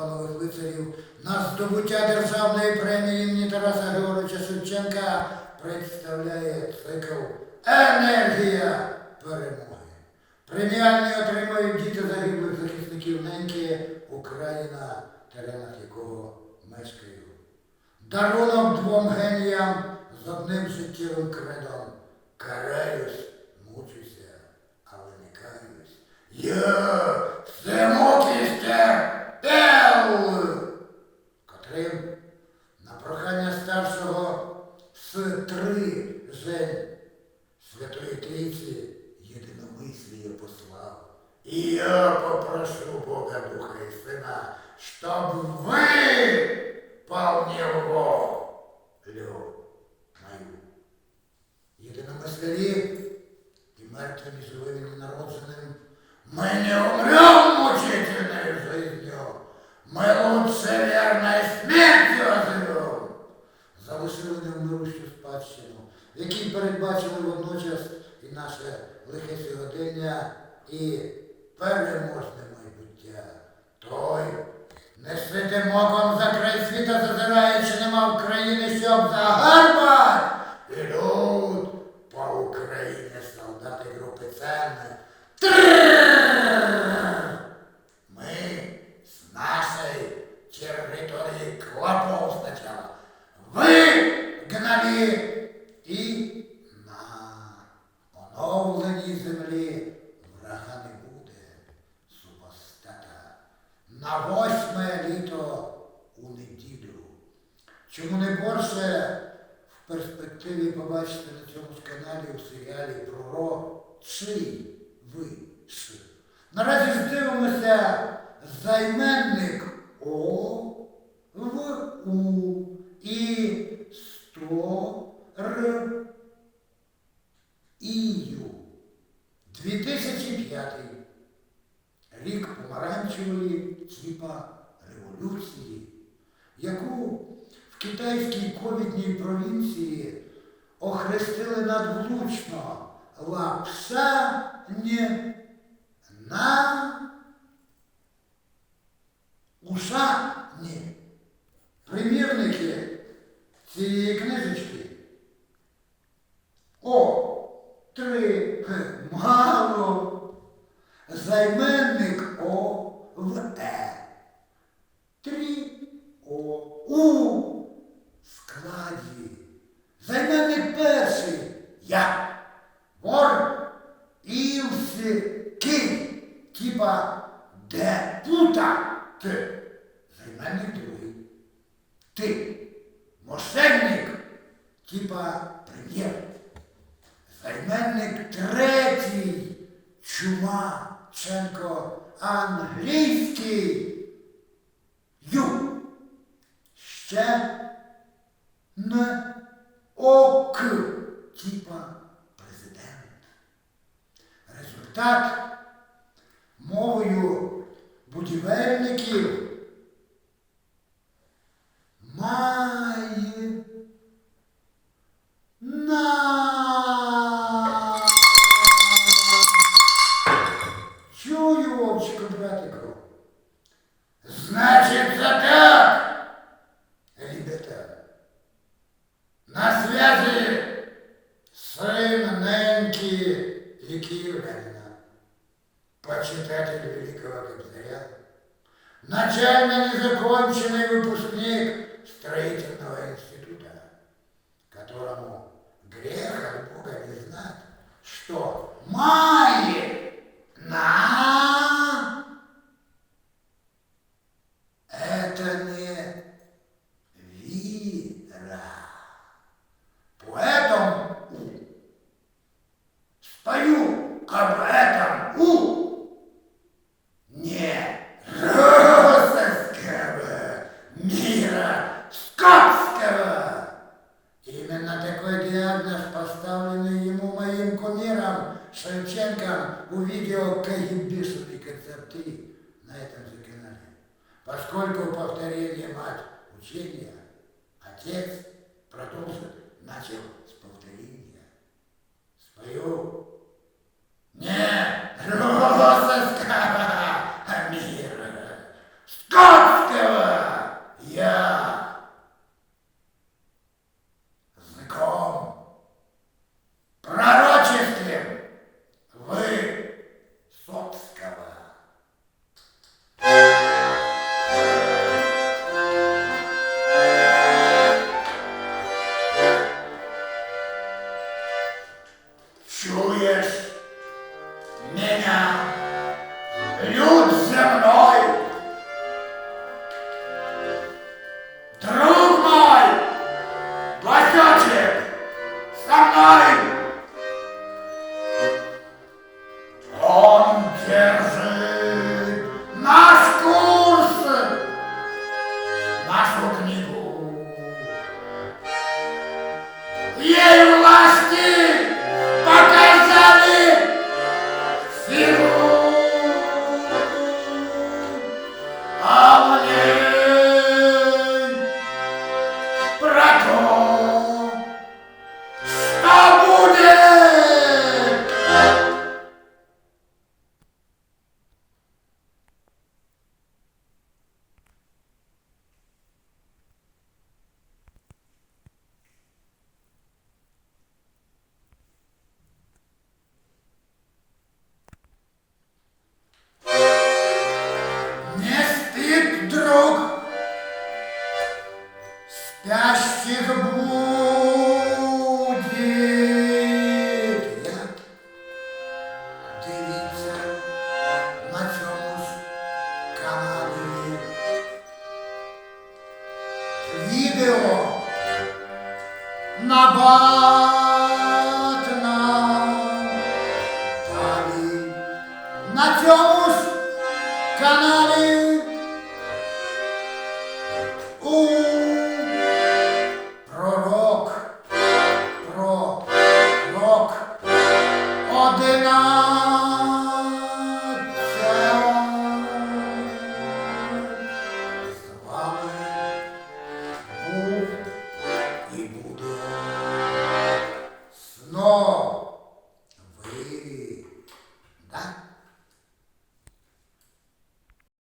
панових лицарів на здобуття державної премії імені Тараса Григоровича Шевченка представляє цикл Енергія перемоги. Преміальні отримають діти загиблих захисників неньки Україна, теренах якого мешкаю. Дарунок двом геніям з одним життєвим кредом. Караюсь, мучуся, але не каюсь. Я всемокістер Тел, котрим на прохання старшого з три жень Святої Трійці єдиномисліє послав. І я попрошу Бога Духа і Сина, щоб ви полніло мою. Єдиномислярі і мертвим і живим і ненародженим, мы не умрем мучительной жизнью, мы лучше верной смертью оживем. Залишили невмирущу спадщину, в якій передбачили водночас і наше лихе сьогодення, і переможне майбуття. Той, не світим оком за территории клопов сначала вигнали і на оновленій землі врага не буде супостата. На восьме літо у неділю. Чому не борше в перспективі побачите на цьому ж каналі у серіалі Пророчий виш. Наразі ж дивимося займенник О У і сто Ію. 2005 рік помаранчевої типа революції, яку в китайській ковідній провінції охрестили надвлучно лапша не на ушані. Примірники цієї книжечки. О, три Г мало. Займенник О в Е. Три О у складі. Займенник перший я. Вор і ки. Типа депутат. Займенник другий. Ти. Мошенник. Типа прем'єр. Займенник третій. Чумаченко англійський. Ю. Ще не ок. Типа президент. Результат мовою будівельників має на. Чую, вовчику, братику. Значит, за так, ребята. На связи сын Неньки Якиевна, почитатель великого Кобзаря, начально незаконченный выпускник строительного института, которому грех от Бога не знать, что мает на это не вера. Поэтому спою об кумиром увидел «Кагибишевой концерты» на этом канале. Поскольку повторение мать учения, отец продолжит, начал с повторения. Чуешь меня, люд земной? Друг мой, Васечек, со мной! Он держит наш курс, нашу книгу. Ей про спящих будет. На цьому каналі. Відео на батном. На цьому каналі